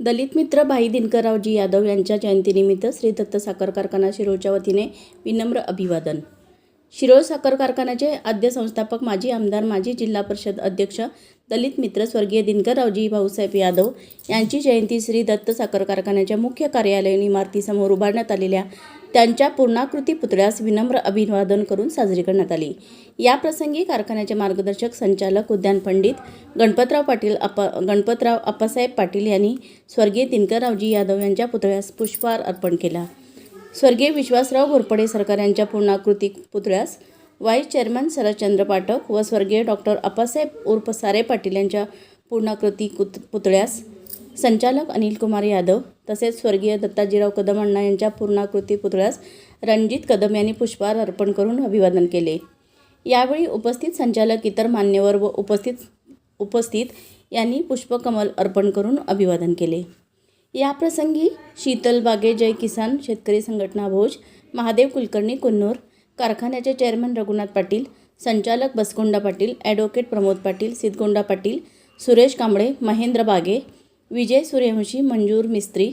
दलित मित्र भाई दिनकररावजी यादव यांच्या जयंतीनिमित्त श्री दत्त साखर कारखाना शिरोच्या वतीने विनम्र अभिवादन. शिरोळ साखर कारखान्याचे आद्य संस्थापक माजी आमदार माजी जिल्हा परिषद अध्यक्ष दलित मित्र स्वर्गीय दिनकररावजी भाऊसाहेब यादव यांची जयंती श्री दत्त साखर कारखान्याच्या मुख्य कार्यालयीन इमारतीसमोर उभारण्यात आलेल्या त्यांच्या पूर्णाकृती पुतळ्यास विनम्र अभिवादन करून साजरी करण्यात आली. या प्रसंगी कारखान्याचे मार्गदर्शक संचालक उद्यान पंडित गणपतराव पाटील अप्पा गणपतराव अप्पासाहेब पाटील यांनी स्वर्गीय दिनकररावजी यादव यांच्या पुतळ्यास पुष्पहार अर्पण केला. स्वर्गीय विश्वासराव घोरपडे सरकार यांच्या पूर्णाकृती पुतळ्यास व्हाईस चेअरमन शरदचंद्र पाठक व स्वर्गीय डॉक्टर अप्पासाहेब उर्फ सारे पाटील यांच्या पूर्णाकृती कुत पुतळ्यास संचालक अनिल कुमार यादव तसेच स्वर्गीय दत्ताजीराव कदम अण्णा यांच्या पूर्णाकृती पुतळ्यास रणजित कदम यांनी पुष्पहार अर्पण करून अभिवादन केले. यावेळी उपस्थित संचालक इतर मान्यवर व उपस्थित उपस्थित यांनी पुष्पकमल अर्पण करून अभिवादन केले. याप्रसंगी शीतल बागे जय किसान शेतकरी संघटना भोज महादेव कुलकर्णी कुन्नूर कारखान्याचे चेअरमन रघुनाथ पाटील संचालक बसकोंडा पाटील ॲडव्होकेट प्रमोद पाटील सिद्धगोंडा पाटील सुरेश कांबळे महेंद्र बागे विजय सूर्यवंशी मंजूर मिस्त्री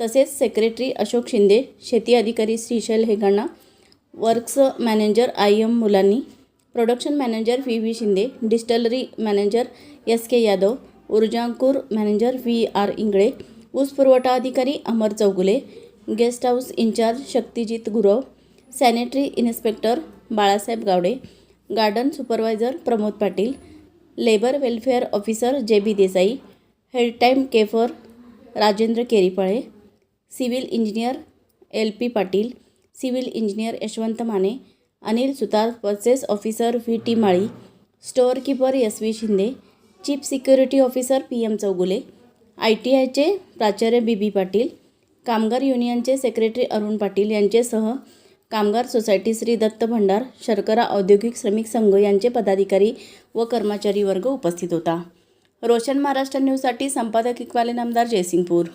तसेच सेक्रेटरी अशोक शिंदे शेती अधिकारी Shrishail Hegana works manager I M Mulani production manager V V Shinde distillery manager S K Yadav Urjankur manager V R Ingale ऊस पुरवठा अधिकारी Amar Chougule guest house incharge Shaktijit Gurav sanitary inspector Balasaheb Gawade garden supervisor Pramod Patil labour welfare officer J B Desai head time keeper Rajendra Keripale civil engineer L P Patil civil engineer Yashwant Mane Anil Sutar purchase officer V T Mali store keeper S Shinde chief security officer P M Chougule I T आयचे प्राचार्य B B Patil कामगार युनियनचे secretary Arun Patil यांचेसह कामगार society Shri Datta भंडार शर्करा औद्योगिक श्रमिक संघ यांचे पदाधिकारी व कर्मचारी वर्ग उपस्थित होता. रोशन महाराष्ट्र न्यूजसाठी संपादक इक्वाले नामदार जयसिंगपूर.